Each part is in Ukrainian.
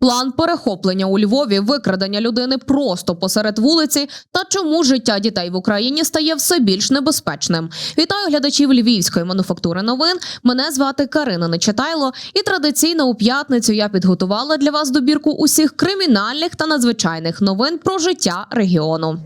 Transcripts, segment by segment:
План перехоплення у Львові, викрадення людини просто посеред вулиці та чому життя дітей в Україні стає все більш небезпечним. Вітаю глядачів львівської мануфактури новин. Мене звати Карина Нечитайло, і традиційно у п'ятницю я підготувала для вас добірку усіх кримінальних та надзвичайних новин про життя регіону.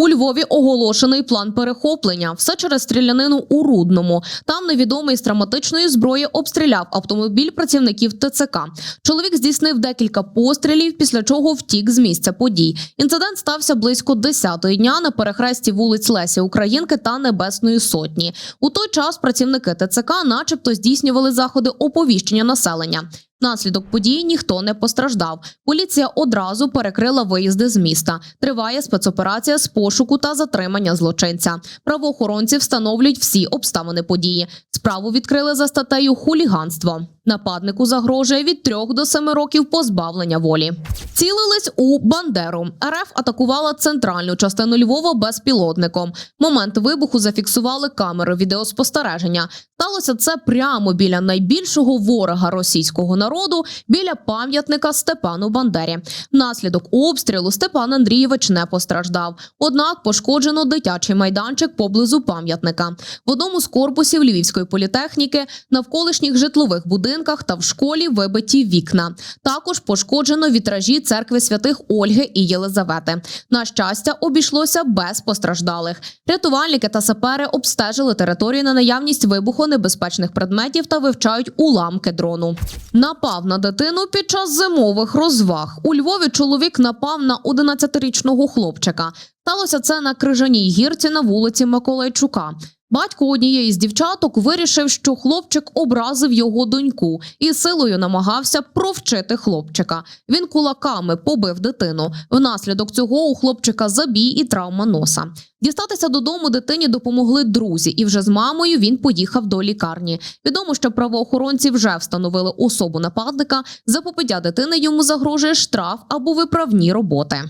У Львові оголошений план перехоплення. Все через стрілянину у Рудному. Там невідомий з травматичної зброї обстріляв автомобіль працівників ТЦК. Чоловік здійснив декілька пострілів, після чого втік з місця подій. Інцидент стався близько 10-ї дня на перехресті вулиць Лесі Українки та Небесної Сотні. У той час працівники ТЦК, начебто, здійснювали заходи оповіщення населення. Внаслідок події ніхто не постраждав. Поліція одразу перекрила виїзди з міста. Триває спецоперація з пошуку та затримання злочинця. Правоохоронці встановлюють всі обставини події. Справу відкрили за статтею хуліганство. Нападнику загрожує від 3 до 7 років позбавлення волі. Цілились у Бандеру. РФ атакувала центральну частину Львова безпілотником. Момент вибуху зафіксували камери відеоспостереження. Сталося це прямо біля найбільшого ворога російського народу, біля пам'ятника Степану Бандері. Внаслідок обстрілу Степан Андрійович не постраждав. Однак пошкоджено дитячий майданчик поблизу пам'ятника. В одному з корпусів Львівської політехніки, навколишніх житлових будинках та в школі вибиті вікна. Також пошкоджено вітражі церкви святих Ольги і Єлизавети. На щастя, обійшлося без постраждалих. Рятувальники та сапери обстежили територію на наявність вибухонебезпечних предметів та вивчають уламки дрону. Напав на дитину під час зимових розваг. У Львові чоловік напав на 11-річного хлопчика. Сталося це на крижаній гірці на вулиці Миколайчука. Батько однієї з дівчаток вирішив, що хлопчик образив його доньку і силою намагався провчити хлопчика. Він кулаками побив дитину. Внаслідок цього у хлопчика забій і травма носа. Дістатися додому дитині допомогли друзі, і вже з мамою він поїхав до лікарні. Відомо, що правоохоронці вже встановили особу нападника. За попиття дитини йому загрожує штраф або виправні роботи.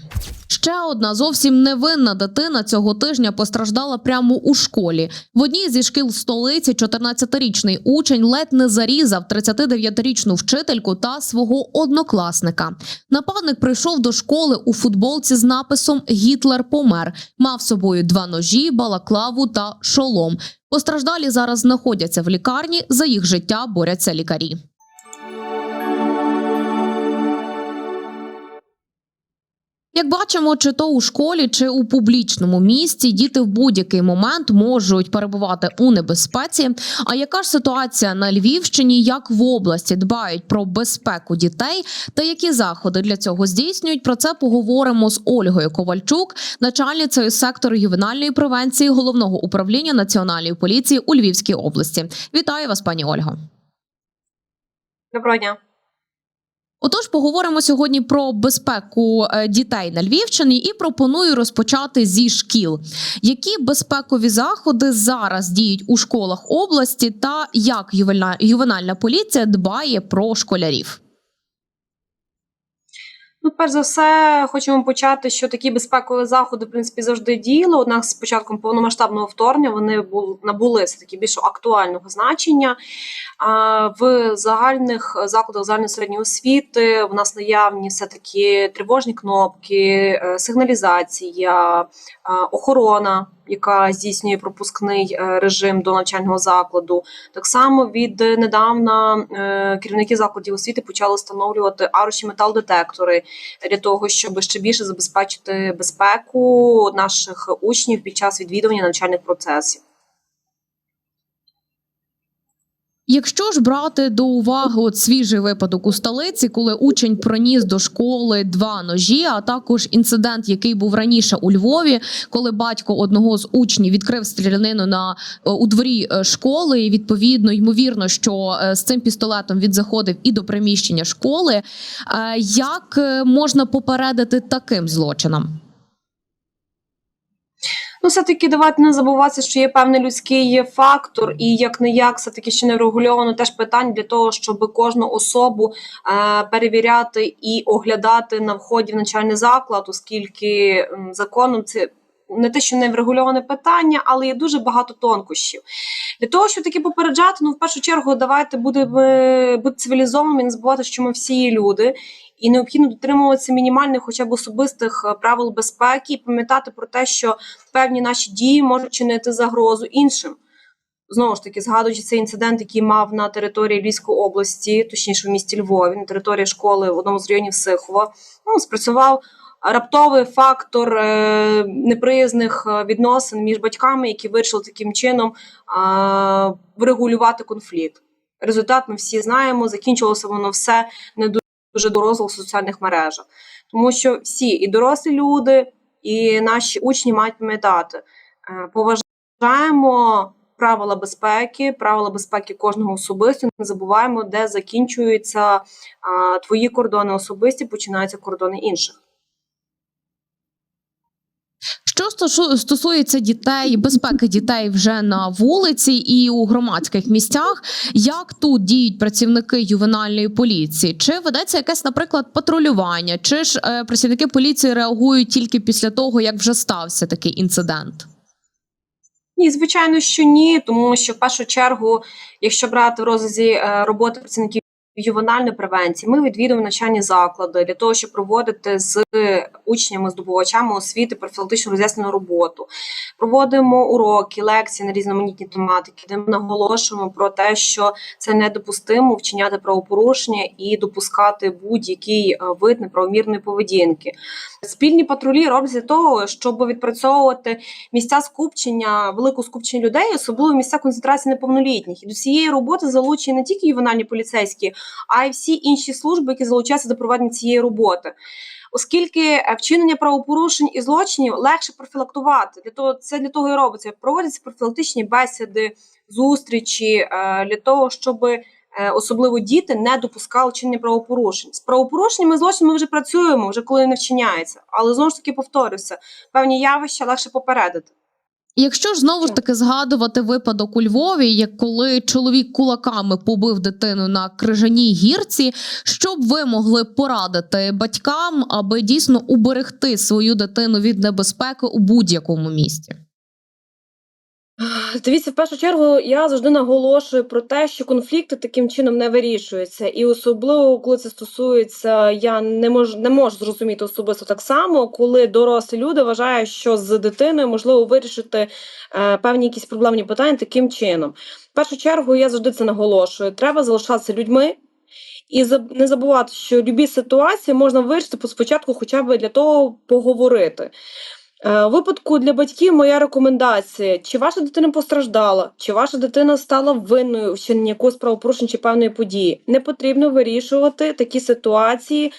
Ще одна зовсім невинна дитина цього тижня постраждала прямо у школі. В одній зі шкіл столиці 14-річний учень ледь не зарізав 39-річну вчительку та свого однокласника. Нападник прийшов до школи у футболці з написом Гітлер помер. Мав з собою два ножі, балаклаву та шолом. Постраждалі зараз знаходяться в лікарні. За їх життя борються лікарі. Як бачимо, чи то у школі, чи у публічному місці діти в будь-який момент можуть перебувати у небезпеці. А яка ж ситуація на Львівщині, як в області дбають про безпеку дітей та які заходи для цього здійснюють? Про це поговоримо з Ольгою Ковальчук, начальницею сектору ювенальної превенції головного управління національної поліції у Львівській області. Вітаю вас, пані Ольго. Доброго дня. Отож, поговоримо сьогодні про безпеку е, дітей на Львівщині і пропоную розпочати зі шкіл. Які безпекові заходи зараз діють у школах області, та як ювенальна поліція дбає про школярів? Ну, перш за все, хочемо почати, що такі безпекові заходи, в принципі, завжди діяли. Однак з початком повномасштабного вторгнення вони бу- набули все таки більш актуального значення. В загальних закладах загальної середньої освіти в нас наявні все таки тривожні кнопки, е, сигналізація, охорона, яка здійснює пропускний е, режим до навчального закладу. Так само від недавна е, керівники закладів освіти почали встановлювати аруші метал-детектори для того, щоб ще більше забезпечити безпеку наших учнів під час відвідування навчальних процесів. Якщо ж брати до уваги от свіжий випадок у столиці, коли учень приніс до школи два ножі, а також інцидент, який був раніше у Львові, коли батько одного з учнів відкрив стрілянину на е, у дворі е, школи, і відповідно ймовірно, що е, з цим пістолетом він заходив і до приміщення школи. Як можна попередити таким злочинам? Ну, все-таки давайте не забуватися, що є певний людський фактор, і як не як, все таки ще не врегульовано теж питань для того, щоб кожну особу е, перевіряти і оглядати на вході в навчальний заклад, оскільки законом це. Не те, що не врегульоване питання, але є дуже багато тонкощів. Для того, щоб таки попереджати, ну в першу чергу, давайте будемо бути цивілізованими не забувати, що ми всі люди, і необхідно дотримуватися мінімальних, хоча б особистих е, правил безпеки, і пам'ятати про те, що певні наші дії можуть чинити загрозу іншим. Знову ж таки, згадуючи цей інцидент, який мав на території Львівської області, точніше в місті Львові, на території школи в одному з районів Сихова, ну, спрацював раптовий фактор е, неприязних е, відносин між батьками, які вирішили таким чином е, врегулювати конфлікт. Результат ми всі знаємо, закінчилося воно все не дуже до розголосу в соціальних мережах. Тому що всі, і дорослі люди, і наші учні мають пам'ятати, поважаємо правила безпеки, правила безпеки кожного особисто. Не забуваємо, де закінчуються твої кордони особисті, починаються кордони інших. Що стосу- стосується дітей, безпеки дітей вже на вулиці і у громадських місцях, як тут діють працівники ювенальної поліції? Чи ведеться якесь, наприклад, патрулювання, чи ж е, працівники поліції реагують тільки після того, як вже стався такий інцидент? Ні, звичайно, що ні, тому що в першу чергу, якщо брати в розрізі е, роботи працівників ювенальної превенції, ми відвідуємо навчальні заклади для того, щоб проводити з учнями, здобувачами освіти профілактичну роз'яснену роботу. Проводимо уроки, лекції на різноманітні тематики, де ми наголошуємо про те, що це недопустимо вчиняти правопорушення і допускати будь-який е, вид неправомірної поведінки. Спільні патрулі роблять для того, щоб відпрацьовувати місця скупчення, велику скупчення людей, особливо місця концентрації неповнолітніх. І до цієї роботи залучені не тільки ювенальні поліцейські, а й всі інші служби, які залучаються до проведення цієї роботи. Оскільки е, вчинення правопорушень і злочинів легше профілактувати, для того це для того і робиться. Проводяться профілактичні бесіди, зустрічі е, для того, щоб е, особливо діти не допускали вчинення правопорушень. З правопорушеннями злочинами ми вже працюємо, вже коли не вчиняється. Але знову ж таки повторюся, певні явища легше попередити. Якщо ж знову ж таки згадувати випадок у Львові, як коли чоловік кулаками побив дитину на крижаній гірці, що б ви могли порадити батькам, аби дійсно уберегти свою дитину від небезпеки у будь-якому місті? Дивіться, в першу чергу я завжди наголошую про те, що конфлікти таким чином не вирішуються, і особливо коли це стосується, я не можу не можу зрозуміти особисто так само, коли дорослі люди вважають, що з дитиною можливо вирішити е, певні якісь проблемні питання таким чином. В першу чергу я завжди це наголошую. Треба залишатися людьми. І не забувати, що любі ситуації можна вирішити спочатку, хоча б для того поговорити. Е, У випадку для батьків моя рекомендація: чи ваша дитина постраждала, чи ваша дитина стала винною в вчиненні якогось правопорушення чи певної події. Не потрібно вирішувати такі ситуації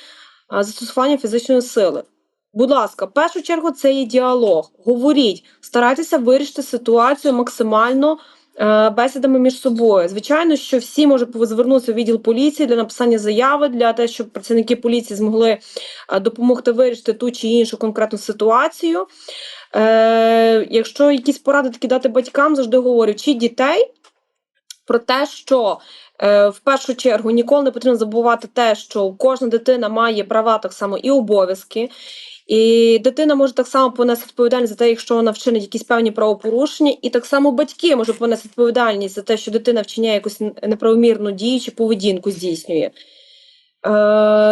застосування фізичної сили. Будь ласка, в першу чергу це є діалог. Говоріть, старайтеся вирішити ситуацію максимально е, бесідами між собою. Звичайно, що всі можуть звернутися в відділ поліції для написання заяви, для того, щоб працівники поліції змогли е, допомогти вирішити ту чи іншу конкретну ситуацію. Е, якщо якісь поради такі дати батькам, завжди говорю, чи дітей про те, що е, в першу чергу ніколи не потрібно забувати те, що кожна дитина має права так само і обов'язки. І дитина може так само понести відповідальність за те, якщо вона вчинить якісь певні правопорушення, і так само батьки можуть понести відповідальність за те, що дитина вчиняє якусь неправомірну дію чи поведінку здійснює. Е,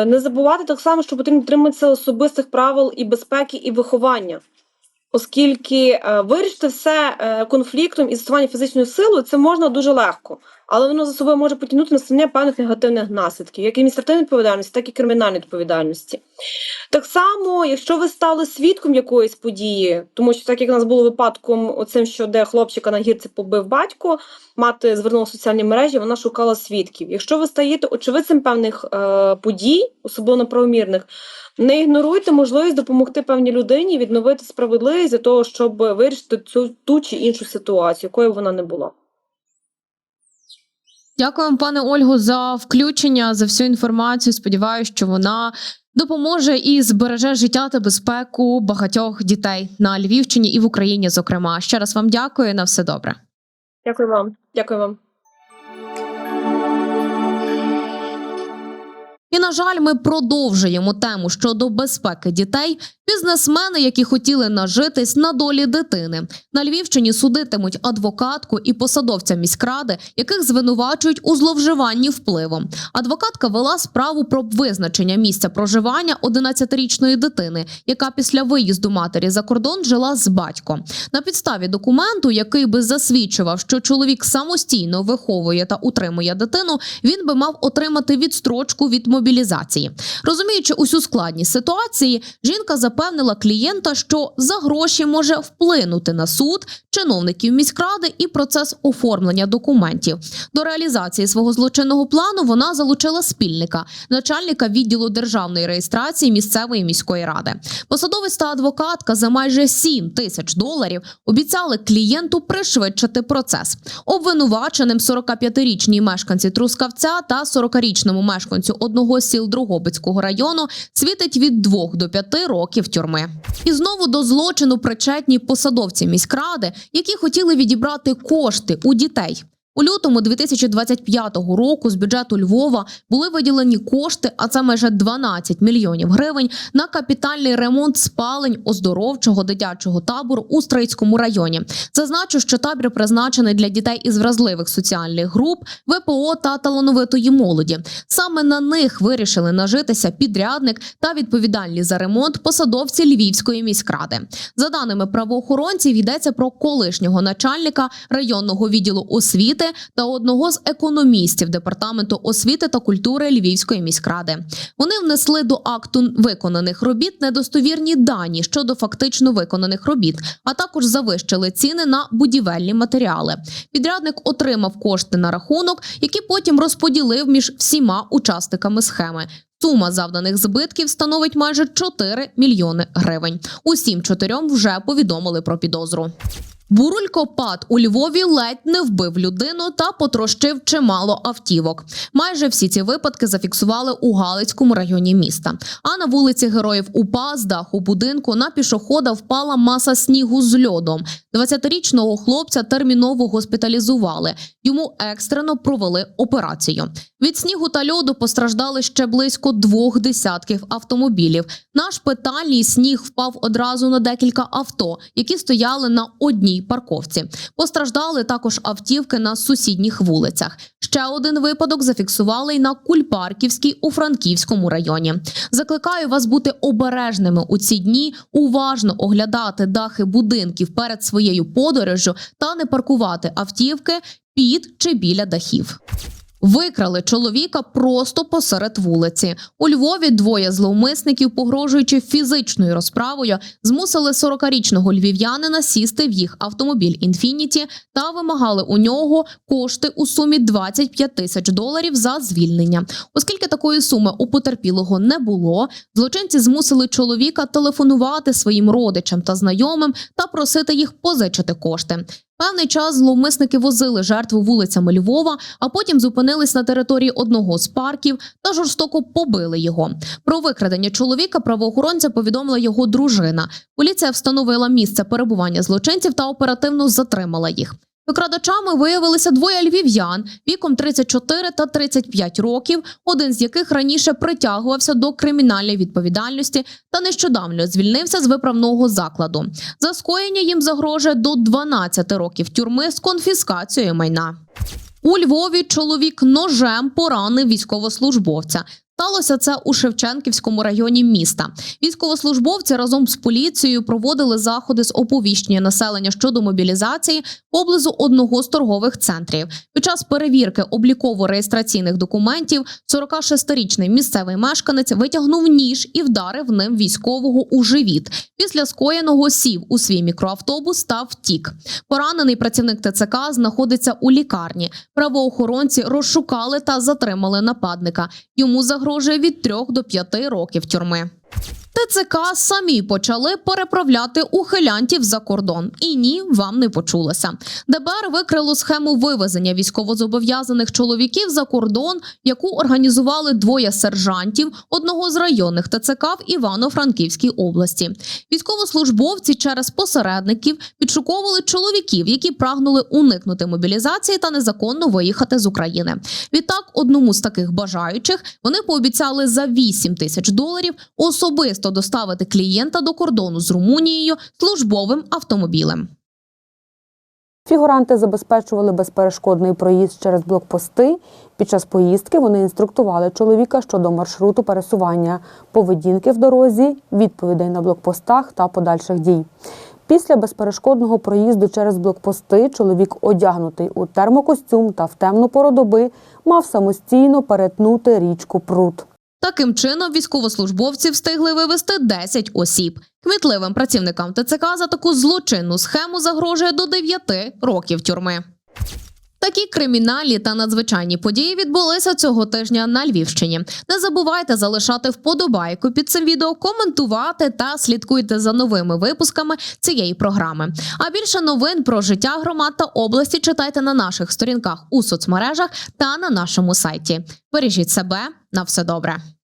не забувати так само, що потрібно дотримуватися особистих правил і безпеки, і виховання. Оскільки е, вирішити все е, конфліктом і застосування фізичною силою це можна дуже легко, але воно за собою може потягнути настання певних негативних наслідків, як адміністративної відповідальності, так і кримінальної відповідальності. Так само, якщо ви стали свідком якоїсь події, тому що так як у нас було випадком оцим, що де хлопчика на гірці побив батько, мати звернула соціальні мережі, вона шукала свідків. Якщо ви стаєте очевидцем певних е, подій, особливо неправомірних, не ігноруйте можливість допомогти певній людині відновити справедливість для того, щоб вирішити цю ту чи іншу ситуацію, якою вона не була. Дякую, пане Ольгу, за включення, за всю інформацію. Сподіваюся, що вона допоможе і збереже життя та безпеку багатьох дітей на Львівщині і в Україні. Зокрема, ще раз вам дякую. На все добре. Дякую вам. Дякую вам. І на жаль, ми продовжуємо тему щодо безпеки дітей Бізнесмени, які хотіли нажитись на долі дитини. На Львівщині судитимуть адвокатку і посадовця міськради, яких звинувачують у зловживанні впливом. Адвокатка вела справу про визначення місця проживання 11-річної дитини, яка після виїзду матері за кордон жила з батьком. На підставі документу, який би засвідчував, що чоловік самостійно виховує та утримує дитину, він би мав отримати відстрочку від мобілізації. Розуміючи усю складність ситуації, жінка запевнила клієнта, що за гроші може вплинути на суд, чиновників міськради і процес оформлення документів. До реалізації свого злочинного плану вона залучила спільника, начальника відділу державної реєстрації місцевої міської ради. Посадовець та адвокатка за майже 7 тисяч доларів обіцяли клієнту пришвидшити процес. Обвинуваченим 45-річній мешканці Трускавця та 40-річному мешканцю одного з сіл Другобицького району світить від 2 до 5 років тюрми. І знову до злочину причетні посадовці міськради, які хотіли відібрати кошти у дітей. У лютому 2025 року з бюджету Львова були виділені кошти, а це майже 12 мільйонів гривень, на капітальний ремонт спалень оздоровчого дитячого табору у Стрийському районі. Зазначу, що табір призначений для дітей із вразливих соціальних груп, ВПО та талановитої молоді. Саме на них вирішили нажитися підрядник та відповідальні за ремонт посадовці Львівської міськради. За даними правоохоронців, йдеться про колишнього начальника районного відділу освіти та одного з економістів департаменту освіти та культури Львівської міськради. Вони внесли до акту виконаних робіт недостовірні дані щодо фактично виконаних робіт, а також завищили ціни на будівельні матеріали. Підрядник отримав кошти на рахунок, які потім розподілив між всіма учасниками схеми. Сума завданих збитків становить майже 4 мільйони гривень. Усім чотирьом вже повідомили про підозру. Бурулькопад у Львові ледь не вбив людину та потрощив чимало автівок. Майже всі ці випадки зафіксували у Галицькому районі міста. А на вулиці Героїв УПА з даху будинку на пішохода впала маса снігу з льодом. 20-річного хлопця терміново госпіталізували. Йому екстрено провели операцію. Від снігу та льоду постраждали ще близько двох десятків автомобілів. На шпитальній сніг впав одразу на декілька авто, які стояли на одній парковці. Постраждали також автівки на сусідніх вулицях. Ще один випадок зафіксували й на Кульпарківській у Франківському районі. Закликаю вас бути обережними у ці дні, уважно оглядати дахи будинків перед своєю подорожжю та не паркувати автівки під чи біля дахів. Викрали чоловіка просто посеред вулиці. У Львові двоє зловмисників, погрожуючи фізичною розправою, змусили 40-річного львів'янина сісти в їх автомобіль Інфініті та вимагали у нього кошти у сумі 25 тисяч доларів за звільнення. Оскільки такої суми у потерпілого не було, злочинці змусили чоловіка телефонувати своїм родичам та знайомим та просити їх позичити кошти. Певний час зловмисники возили жертву вулицями Львова, а потім зупинились на території одного з парків та жорстоко побили його. Про викрадення чоловіка правоохоронця повідомила його дружина. Поліція встановила місце перебування злочинців та оперативно затримала їх. Викрадачами виявилися двоє львів'ян віком 34 та 35 років, один з яких раніше притягувався до кримінальної відповідальності та нещодавно звільнився з виправного закладу. За скоєння їм загрожує до 12 років тюрми з конфіскацією майна. У Львові чоловік ножем поранив військовослужбовця. Сталося це у Шевченківському районі міста. Військовослужбовці разом з поліцією проводили заходи з оповіщення населення щодо мобілізації поблизу одного з торгових центрів. Під час перевірки обліково-реєстраційних документів 46-річний місцевий мешканець витягнув ніж і вдарив ним військового у живіт. Після скоєного сів у свій мікроавтобус та втік. Поранений працівник ТЦК знаходиться у лікарні. Правоохоронці розшукали та затримали нападника. Йому загрожує від 3 до 5 років тюрми. ТЦК самі почали переправляти ухилянтів за кордон. І ні, вам не почулося. ДБР викрило схему вивезення військовозобов'язаних чоловіків за кордон, яку організували двоє сержантів одного з районних ТЦК в Івано-Франківській області. Військовослужбовці через посередників підшуковували чоловіків, які прагнули уникнути мобілізації та незаконно виїхати з України. Відтак, одному з таких бажаючих вони пообіцяли за 8 тисяч доларів особисто доставити клієнта до кордону з Румунією службовим автомобілем. Фігуранти забезпечували безперешкодний проїзд через блокпости. Під час поїздки вони інструктували чоловіка щодо маршруту пересування, поведінки в дорозі, відповідей на блокпостах та подальших дій. Після безперешкодного проїзду через блокпости чоловік, одягнутий у термокостюм та в темну пору доби, мав самостійно перетнути річку Прут. Таким чином, військовослужбовці встигли вивести 10 осіб. Кмітливим працівникам ТЦК за таку злочинну схему загрожує до 9 років тюрми. Такі кримінальні та надзвичайні події відбулися цього тижня на Львівщині. Не забувайте залишати вподобайку під цим відео, коментувати та слідкуйте за новими випусками цієї програми. А більше новин про життя громад та області читайте на наших сторінках у соцмережах та на нашому сайті. Бережіть себе на все добре.